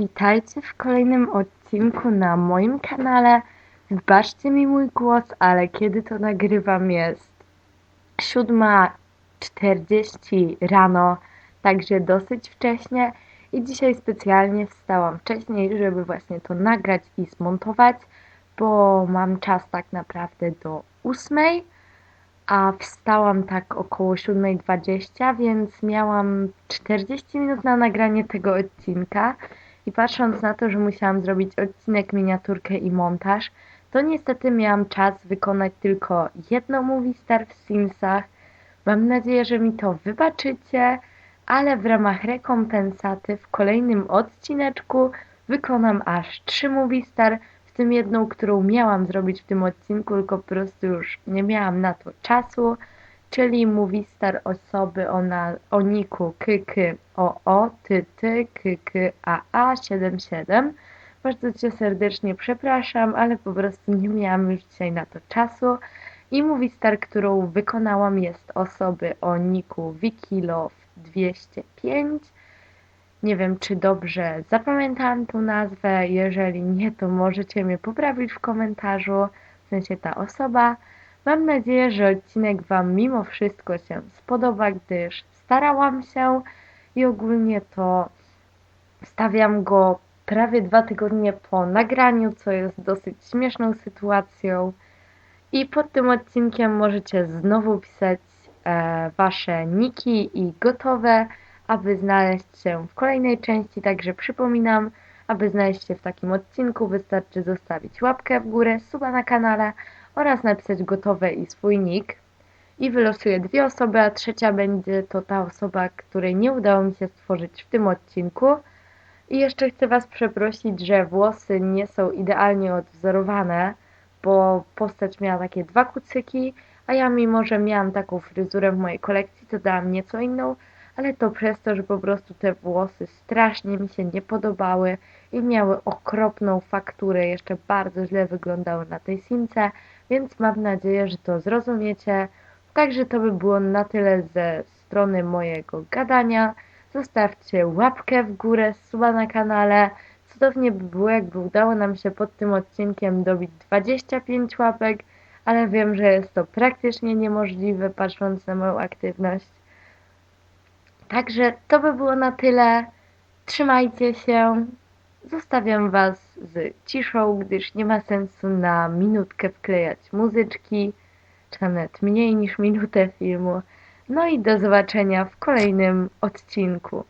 Witajcie w kolejnym odcinku na moim kanale. Wybaczcie mi mój głos, ale kiedy to nagrywam jest 7.40 rano, także dosyć wcześnie. I dzisiaj specjalnie wstałam wcześniej, żeby właśnie to nagrać i zmontować, bo mam czas tak naprawdę do 8, a wstałam tak około 7.20, więc miałam 40 minut na nagranie tego odcinka. I patrząc na to, że musiałam zrobić odcinek, miniaturkę i montaż, to niestety miałam czas wykonać tylko jedno Movie Star w Simsach. Mam nadzieję, że mi to wybaczycie, ale w ramach rekompensaty w kolejnym odcineczku wykonam aż trzy Movie Star, w tym jedną, którą miałam zrobić w tym odcinku, tylko po prostu już nie miałam na to czasu, czyli Movie Star osoby o, na, o niku KK OO ty ty KK AA 77. Bardzo Cię serdecznie przepraszam, ale po prostu nie miałam już dzisiaj na to czasu. I Movie Star, którą wykonałam jest osoby o niku Wikilove205. Nie wiem, czy dobrze zapamiętałam tą nazwę. Jeżeli nie, to możecie mnie poprawić w komentarzu, w sensie ta osoba. Mam nadzieję, że odcinek Wam mimo wszystko się spodoba, gdyż starałam się i ogólnie to stawiam go prawie dwa tygodnie po nagraniu, co jest dosyć śmieszną sytuacją. I pod tym odcinkiem możecie znowu pisać e, Wasze niki i gotowe, aby znaleźć się w kolejnej części. Także przypominam, aby znaleźć się w takim odcinku, wystarczy zostawić łapkę w górę, suba na kanale oraz napisać gotowe i swój nick. I wylosuję dwie osoby, a trzecia będzie to ta osoba, której nie udało mi się stworzyć w tym odcinku. I jeszcze chcę Was przeprosić, że włosy nie są idealnie odwzorowane, bo postać miała takie dwa kucyki, a ja mimo, że miałam taką fryzurę w mojej kolekcji, to dałam nieco inną, ale to przez to, że po prostu te włosy strasznie mi się nie podobały i miały okropną fakturę, jeszcze bardzo źle wyglądały na tej simce, więc mam nadzieję, że to zrozumiecie. Także to by było na tyle ze strony mojego gadania. Zostawcie łapkę w górę, suba na kanale. Cudownie by było, jakby udało nam się pod tym odcinkiem dobić 25 łapek, ale wiem, że jest to praktycznie niemożliwe, patrząc na moją aktywność. Także to by było na tyle. Trzymajcie się. Zostawiam Was z ciszą, gdyż nie ma sensu na minutkę wklejać muzyczki, czy nawet mniej niż minutę filmu. No i do zobaczenia w kolejnym odcinku.